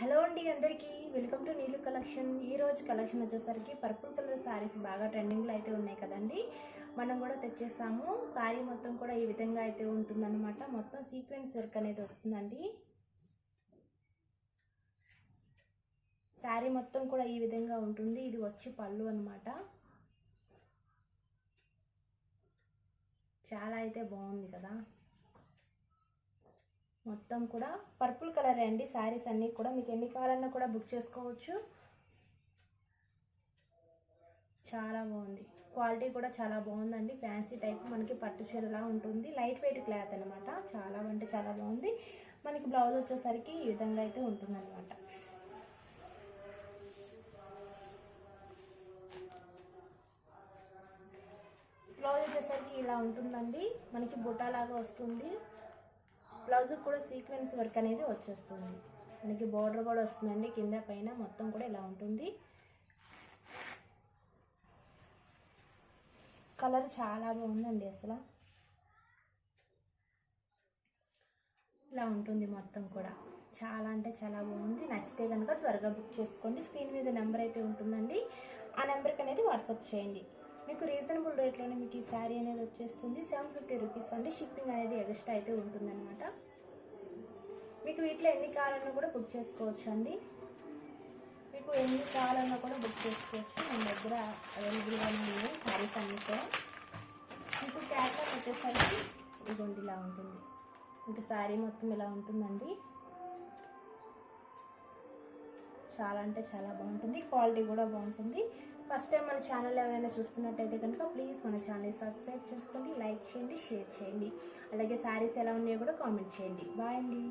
Hello అండి అందరికీ. Welcome to నీళ్ళు కలెక్షన్. ఈ రోజు కలెక్షన్ వచ్చేసరికి పర్పుల్ కలర్ శారీస్ బాగా ట్రెండింగ్లో అయితే ఉన్నాయి కదండి. మనం కూడా తెచ్చేసాము శారీ మొత్తం కూడా ఈ విధంగా అయితే ఉంటుందన్నమాట. మొత్తం సీక్వెన్స్ వర్క్ అనేది వస్తుందండి. శారీ మొత్తం కూడా ఈ విధంగా ఉంటుంది. ఇది వచ్చి పళ్ళు అనమాట చాలా అయితే బాగుంది కదా. మొత్తం కూడా పర్పుల్ కలర్ అండి శారీస్ అన్నీ కూడా మీకు ఎన్ని కావాలన్నా కూడా బుక్ చేసుకోవచ్చు. చాలా బాగుంది. క్వాలిటీ కూడా చాలా బాగుందండి. ఫ్యాన్సీ టైప్ మనకి పట్టు చీరలా ఉంటుంది. లైట్ వెయిట్ క్లాత్ అనమాట చాలా అంటే చాలా బాగుంది. మనకి బ్లౌజ్ వచ్చేసరికి ఈ విధంగా అయితే ఉంటుందన్నమాట. బ్లౌజ్ వచ్చేసరికి ఇలా ఉంటుందండి. మనకి బుట్టాలాగా వస్తుంది. బ్లౌజ్ కూడా సీక్వెన్స్ వర్క్ అనేది వచ్చేస్తుంది. మనకి బార్డర్ కూడా వస్తుందండి. కింద పైన మొత్తం కూడా ఇలా ఉంటుంది. కలర్ చాలా బాగుందండి అసలు. ఇలా ఉంటుంది మొత్తం కూడా. చాలా అంటే చాలా బాగుంది. నచ్చితే కనుక త్వరగా బుక్ చేసుకోండి. స్క్రీన్ మీద నెంబర్ అయితే ఉంటుందండి. ఆ నెంబర్కి అనేది వాట్సాప్ చేయండి. మీకు రీజనబుల్ రేట్లోనే మీకు ఈ శారీ అనేది వచ్చేస్తుంది. సెవెన్ ఫిఫ్టీ రూపీస్ అండి. షిప్పింగ్ అనేది ఎక్స్ట్రా అయితే ఉంటుందన్నమాట. మీకు వీటిలో ఎన్ని కావాలన్నా కూడా బుక్ చేసుకోవచ్చు అండి మీకు ఎన్ని కావాలన్నా కూడా బుక్ చేసుకోవచ్చు. మన దగ్గర అవైలబుల్గానే ఉన్నాయి శారీస్ అన్నీ కూడా. మీకు క్యాట్లాగ్ వచ్చేసరికి ఇదిగోండి ఇలా ఉంటుంది. ఇంకా శారీ మొత్తం ఇలా ఉంటుందండి. చాలా అంటే చాలా బాగుంటుంది. క్వాలిటీ కూడా బాగుంటుంది. ఫస్ట్ టైం మన ఛానల్ ఎవరైనా చూస్తున్నట్టయితే కనుక ప్లీజ్ మన ఛానల్ని సబ్స్క్రైబ్ చేసుకోండి లైక్ చేయండి షేర్ చేయండి. అలాగే శారీస్ ఎలా ఉన్నాయో కూడా కామెంట్ చేయండి. బాయ్ అండి.